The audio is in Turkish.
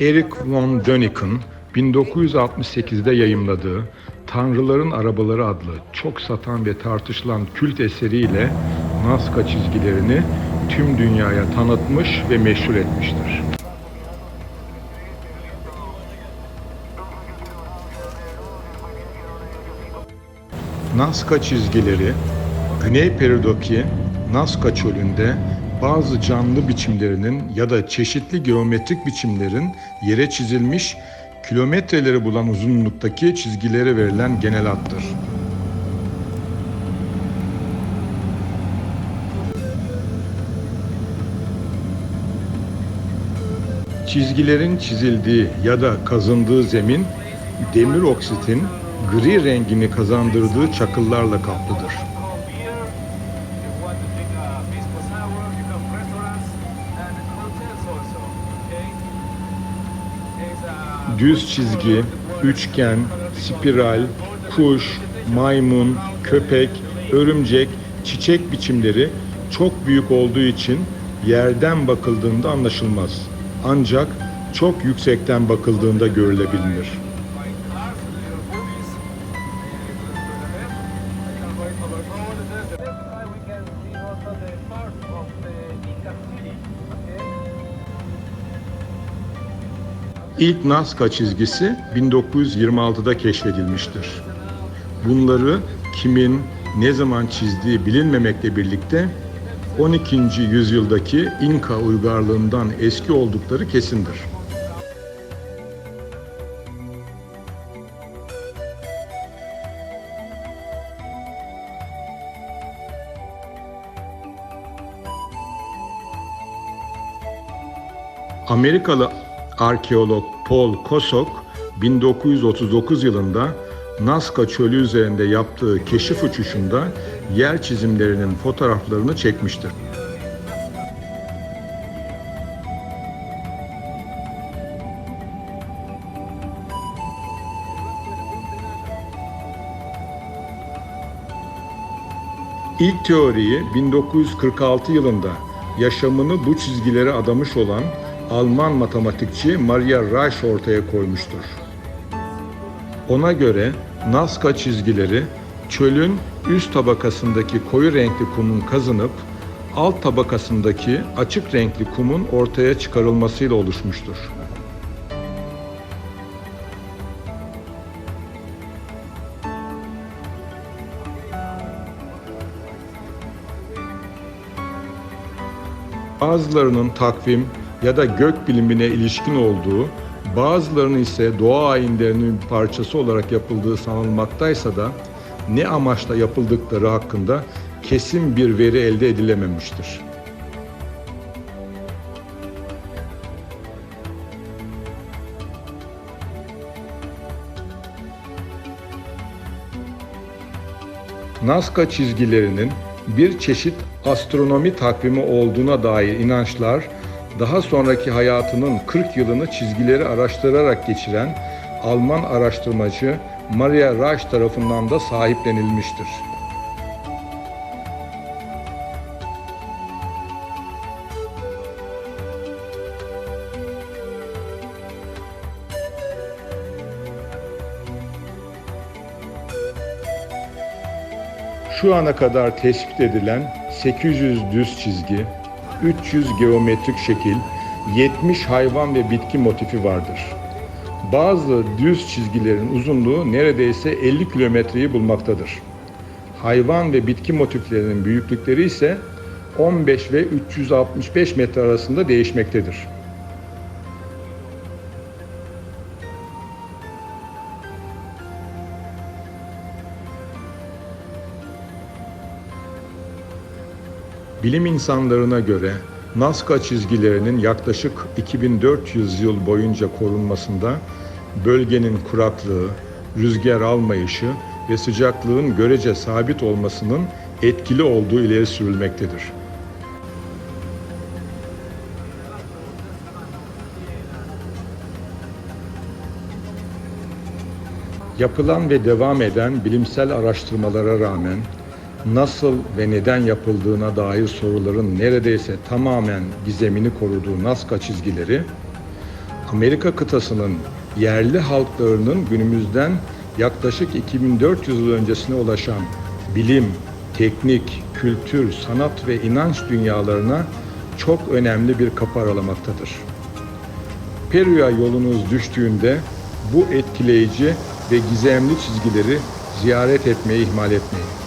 Eric von Däniken 1968'de yayımladığı Tanrıların Arabaları adlı çok satan ve tartışılan kült eseriyle Nazca çizgilerini tüm dünyaya tanıtmış ve meşhur etmiştir. Nazca çizgileri Güney Peru'daki Nazca çölünde bazı canlı biçimlerinin ya da çeşitli geometrik biçimlerin yere çizilmiş kilometreleri bulan uzunluktaki çizgilere verilen genel addır. Çizgilerin çizildiği ya da kazındığı zemin demir oksitin gri rengini kazandırdığı çakıllarla kaplıdır. Düz çizgi, üçgen, spiral, kuş, maymun, köpek, örümcek, çiçek biçimleri çok büyük olduğu için yerden bakıldığında anlaşılmaz. Ancak çok yüksekten bakıldığında görülebilir. İlk Nazca çizgisi 1926'da keşfedilmiştir. Bunları kimin ne zaman çizdiği bilinmemekle birlikte 12. yüzyıldaki İnka uygarlığından eski oldukları kesindir. Amerikalı arkeolog Paul Kosok 1939 yılında Nazca çölü üzerinde yaptığı keşif uçuşunda yer çizimlerinin fotoğraflarını çekmiştir. İlk teoriyi 1946 yılında yaşamını bu çizgilere adamış olan Alman matematikçi Maria Reich ortaya koymuştur. Ona göre Nazca çizgileri çölün üst tabakasındaki koyu renkli kumun kazınıp alt tabakasındaki açık renkli kumun ortaya çıkarılmasıyla oluşmuştur. Bazılarının takvim ya da gök bilimine ilişkin olduğu, bazılarının ise doğa ayinlerinin parçası olarak yapıldığı sanılmaktaysa da ne amaçla yapıldıkları hakkında kesin bir veri elde edilememiştir. Nazca çizgilerinin bir çeşit astronomi takvimi olduğuna dair inançlar daha sonraki hayatının 40 yılını çizgileri araştırarak geçiren Alman araştırmacı Maria Reich tarafından da sahiplenilmiştir. Şu ana kadar tespit edilen 800 düz çizgi, 300 geometrik şekil, 70 hayvan ve bitki motifi vardır. Bazı düz çizgilerin uzunluğu neredeyse 50 kilometreyi bulmaktadır. Hayvan ve bitki motiflerinin büyüklükleri ise 15 ve 365 metre arasında değişmektedir. Bilim insanlarına göre Nazca çizgilerinin yaklaşık 2400 yıl boyunca korunmasında bölgenin kuraklığı, rüzgar almayışı ve sıcaklığın görece sabit olmasının etkili olduğu ileri sürülmektedir. Yapılan ve devam eden bilimsel araştırmalara rağmen nasıl ve neden yapıldığına dair soruların neredeyse tamamen gizemini koruduğu Nazca çizgileri, Amerika kıtasının yerli halklarının günümüzden yaklaşık 2400 yıl öncesine ulaşan bilim, teknik, kültür, sanat ve inanç dünyalarına çok önemli bir kapı aralamaktadır. Peru'ya yolunuz düştüğünde bu etkileyici ve gizemli çizgileri ziyaret etmeyi ihmal etmeyin.